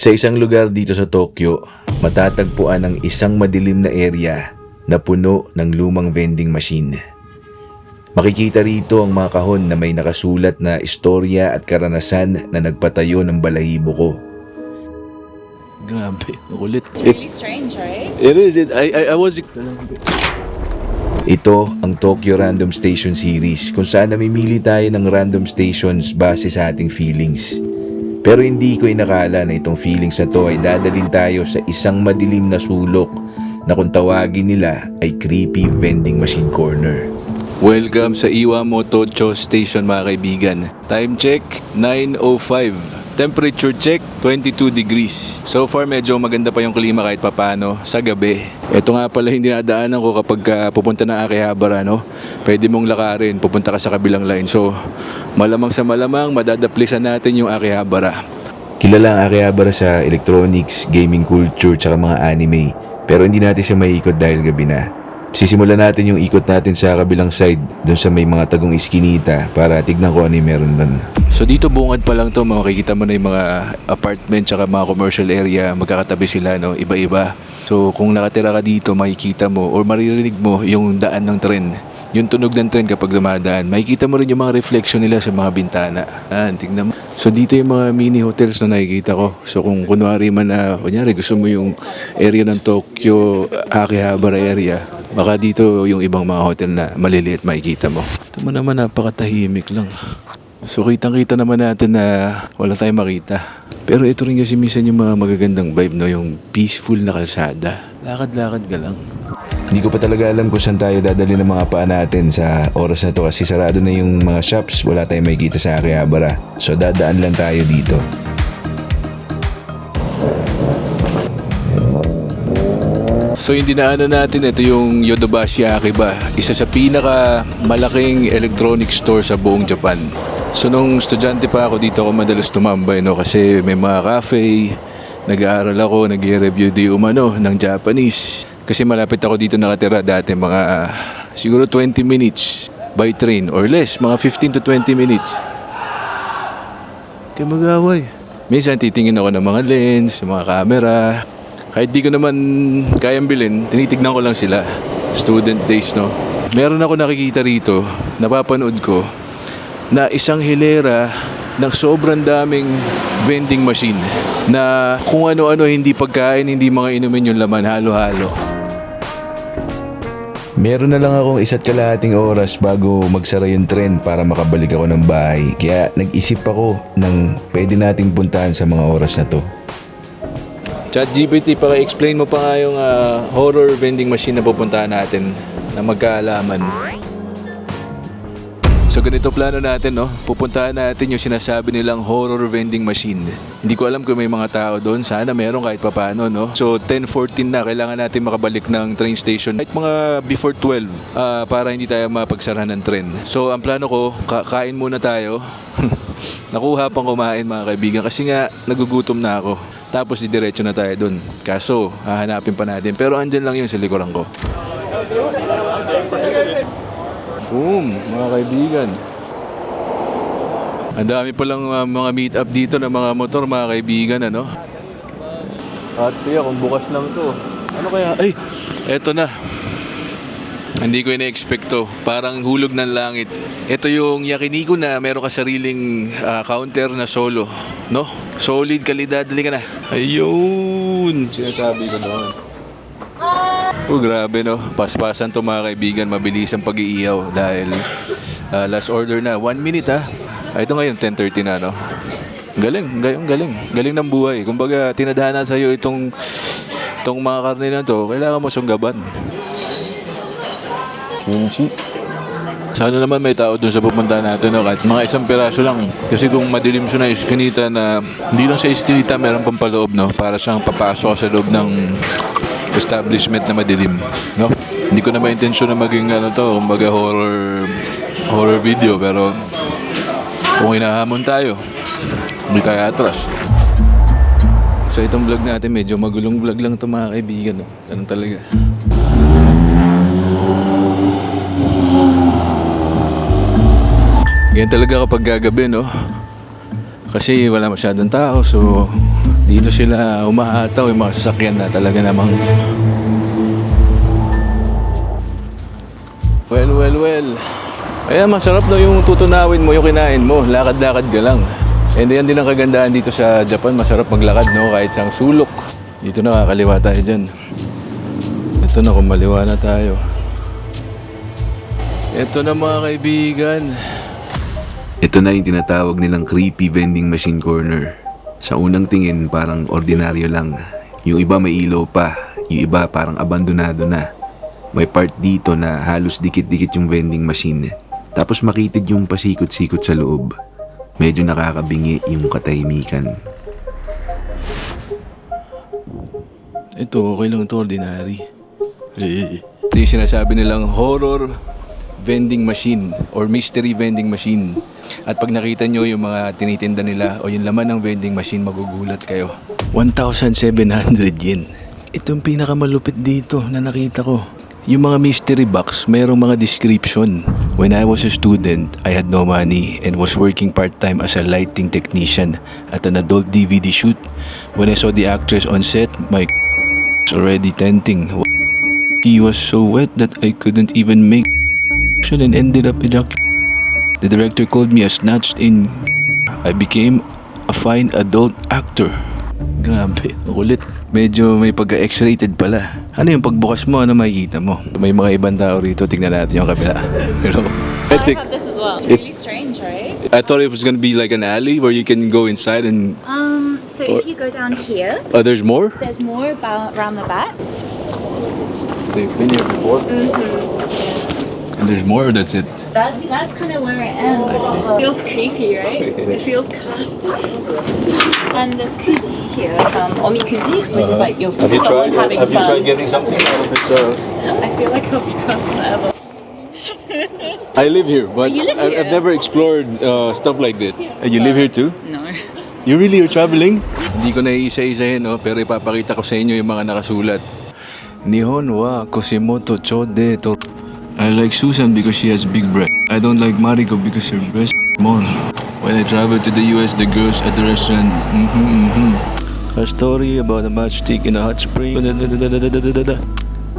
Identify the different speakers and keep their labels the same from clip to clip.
Speaker 1: Sa isang lugar dito sa Tokyo, matatagpuan ang isang madilim na area na puno ng lumang vending machine. Makikita rito ang mga kahon na may nakasulat na istorya at karanasan na nagpatayo ng balahibo ko.
Speaker 2: Grabe, makulit.
Speaker 3: Pretty strange, right?
Speaker 2: It is. It, I, I, I was...
Speaker 1: Ito ang Tokyo Random Station Series kung saan namimili tayo ng random stations base sa ating feelings. Pero hindi ko inakala na itong feelings na to ay dadalhin tayo sa isang madilim na sulok na kung tawagin nila ay creepy vending machine corner.
Speaker 2: Welcome sa Iwamoto Cho Station mga kaibigan. Time check, 9.05. Temperature check, 22 degrees. So far, medyo maganda pa yung klima kahit papano sa gabi. Ito nga pala hindi nadaanan ko kapag ka pupunta ng Akihabara, no? Pwede mong lakarin, pupunta ka sa kabilang line. So, malamang sa malamang, madadaplisan natin yung Akihabara.
Speaker 1: Kilala ang Akihabara sa electronics, gaming culture, tsaka mga anime. Pero hindi natin siya maiikot dahil gabi na. Sisimulan natin yung ikot natin sa kabilang side, dun sa may mga tagong iskinita para tignan ko ano yung meron dun.
Speaker 2: So dito bungad pa lang to, makikita mo na yung mga apartment tsaka mga commercial area, magkakatabi sila, no? iba-iba. So kung nakatira ka dito, makikita mo or maririnig mo yung daan ng tren. Yung tunog ng tren kapag dumadaan, makikita mo rin yung mga reflection nila sa mga bintana. Ah, tignan mo. So dito yung mga mini hotels na nakikita ko. So kung kunwari man na, kunyari gusto mo yung area ng Tokyo, Akihabara area, baka dito yung ibang mga hotel na maliliit makikita mo. Ito mo naman napakatahimik lang. So kitang-kita naman natin na wala tayong makita. Pero ito rin kasi minsan yung mga magagandang vibe, no? Yung peaceful na kalsada. Lakad-lakad ka lang.
Speaker 1: Hindi ko pa talaga alam kung saan tayo dadali ng mga paa natin sa oras na to kasi sarado na yung mga shops, wala tayong makikita sa Akihabara. So dadaan lang tayo dito.
Speaker 2: So yung dinaanan natin, ito yung Yodobashi Akiba. Isa sa pinaka malaking electronic store sa buong Japan. So nung estudyante pa ako dito ako madalas tumambay no kasi may mga cafe, nag-aaral ako, nag-review di umano ng Japanese. Kasi malapit ako dito nakatira dati mga ah, siguro 20 minutes by train or less, mga 15 to 20 minutes. Kaya mag-away. Minsan titingin ako ng mga lens, mga camera. Kahit di ko naman kayang bilhin, tinitignan ko lang sila. Student days, no? Meron ako nakikita rito, napapanood ko, na isang hilera ng sobrang daming vending machine na kung ano-ano hindi pagkain, hindi mga inumin yung laman, halo-halo.
Speaker 1: Meron na lang akong isa't kalahating oras bago magsara yung tren para makabalik ako ng bahay. Kaya nag-isip ako ng pwede nating puntahan sa mga oras na to.
Speaker 2: ChatGPT, paka-explain mo pa nga yung ah, horror vending machine na pupuntahan natin na magkaalaman. So ganito plano natin, no? Pupuntahan natin yung sinasabi nilang horror vending machine. Hindi ko alam kung may mga tao doon. Sana meron kahit papano, no? So 10.14 na, kailangan natin makabalik ng train station. Kahit mga before 12 ah, para hindi tayo mapagsarahan ng tren. So ang plano ko, ka- kain muna tayo. Nakuha pang kumain mga kaibigan kasi nga nagugutom na ako. Tapos didiretso na tayo doon. Kaso, hahanapin pa natin. Pero andyan lang yun sa likuran ko. Boom, mga kaibigan. Ang dami palang uh, mga meet up dito ng mga motor, mga kaibigan, ano? At siya, kung bukas lang to. Ano kaya? Ay, eto na. Hindi ko ina-expect to. Parang hulog ng langit. Ito yung yakiniku na meron ka sariling ah, counter na solo. No? Solid kalidad. Dali ka na. Ayun! Sinasabi ko noon. Oh, grabe no. Paspasan to mga kaibigan. Mabilis ang pag-iihaw dahil ah, last order na. One minute ha. Ah, ito ngayon, 10.30 na no. Galing, galing, galing. Galing ng buhay. Kumbaga, tinadhana sa'yo itong itong mga karne na to. Kailangan mo sunggaban. Kimchi. Sana naman may tao dun sa pupunta natin no? kahit mga isang piraso lang. Kasi kung madilim siya na iskinita na hindi lang sa iskinita meron pang paloob no para siyang papasok sa loob ng establishment na madilim. No? Hindi ko na ma-intention na maging ano to, kumbaga horror horror video pero kung hinahamon tayo, hindi tayo atras. So itong vlog natin medyo magulong vlog lang to mga kaibigan. No? Ganun talaga. Ganyan talaga kapag gagabi, no? Kasi wala masyadong tao, so Dito sila umahataw yung mga sasakyan na talaga namang Well, well, well. Ayan, masarap daw yung tutunawin mo, yung kinain mo. Lakad-lakad ka lang. And yan din ang kagandahan dito sa Japan. Masarap maglakad, no? Kahit sang sulok. Dito na, kakaliwa tayo dyan. Ito na, kumaliwa na tayo. Ito na mga kaibigan.
Speaker 1: Ito na yung tinatawag nilang creepy vending machine corner. Sa unang tingin, parang ordinaryo lang. Yung iba may ilaw pa, yung iba parang abandonado na. May part dito na halos dikit-dikit yung vending machine. Tapos makitid yung pasikot-sikot sa loob. Medyo nakakabingi yung katahimikan.
Speaker 2: Ito, okay lang ito, ordinary. Eh. Ito yung sinasabi nilang horror vending machine or mystery vending machine. At pag nakita nyo yung mga tinitinda nila o yung laman ng vending machine, magugulat kayo. 1,700 yen. Ito yung pinakamalupit dito na nakita ko. Yung mga mystery box, mayroong mga description. When I was a student, I had no money and was working part-time as a lighting technician at an adult DVD shoot. When I saw the actress on set, my was already tenting. He was so wet that I couldn't even make and ended up ejaculating. The director called me a snatched in. I became a fine adult actor. Grabe, kulit. Medyo may pagka-X-rated pala. Ano yung pagbukas mo, ano makikita mo? May mga ibang tao rito, tignan natin yung kabila. You know?
Speaker 3: I have this as well. It's,
Speaker 2: It's-
Speaker 3: really strange, right?
Speaker 2: I thought it was gonna be like an alley where you can go inside and...
Speaker 3: Um, so
Speaker 2: Or-
Speaker 3: if you go down here,
Speaker 2: Oh, there's more?
Speaker 3: there's more about around the back.
Speaker 2: So you've been here before? And there's more, or that's it?
Speaker 3: That's that's kind of where it ends. feels creepy, right? it feels cursed. And there's kuji here, um, omikuji, which is like your
Speaker 2: Have you tried?
Speaker 3: having
Speaker 2: Have you
Speaker 3: fun.
Speaker 2: tried getting something out of this? Uh...
Speaker 3: I feel like I'll be cursed forever.
Speaker 2: I live here, but
Speaker 3: You live
Speaker 2: I've, I've never explored uh, stuff like this. And you live here too?
Speaker 3: No.
Speaker 2: You really are traveling? Hindi ko na isa-isahin, no? pero ipapakita ko sa inyo yung mga nakasulat. Nihon wa Koshimoto Chode to. I like Susan because she has big breasts. I don't like Mariko because her breasts are small. When I travel to the US, the girls at the restaurant. Mm-hmm, mm-hmm. A story about a matchstick in a hot spring.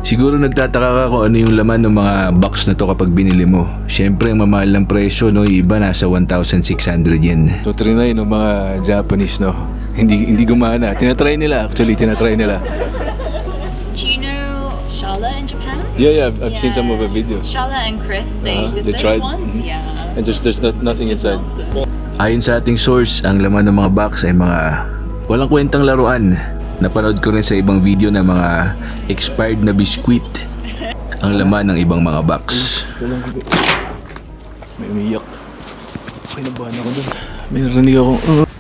Speaker 1: Siguro nagtataka ka kung ano yung laman ng mga box na to kapag binili mo. Siyempre, ang mamahal ng presyo, no? Yung iba nasa 1,600 yen.
Speaker 2: So trinay ng mga Japanese, no? Hindi hindi gumana. Tinatry nila, actually, tinatry nila. Yeah, yeah, I've, I've seen some of her videos.
Speaker 3: Charlotte and Chris, they
Speaker 2: Uh-huh,
Speaker 3: did
Speaker 2: they
Speaker 3: this
Speaker 2: tried?
Speaker 3: once.
Speaker 2: Mhm.
Speaker 3: Yeah.
Speaker 2: And just there's not, nothing inside.
Speaker 1: Ayon sa ating source, ang laman ng mga box ay mga walang kwentang laruan. Napanood ko rin sa ibang video ng mga expired na biskwit ang laman ng ibang mga box.
Speaker 2: May umiyak. Kinabahan ako dun. May narinig ako. "Uh."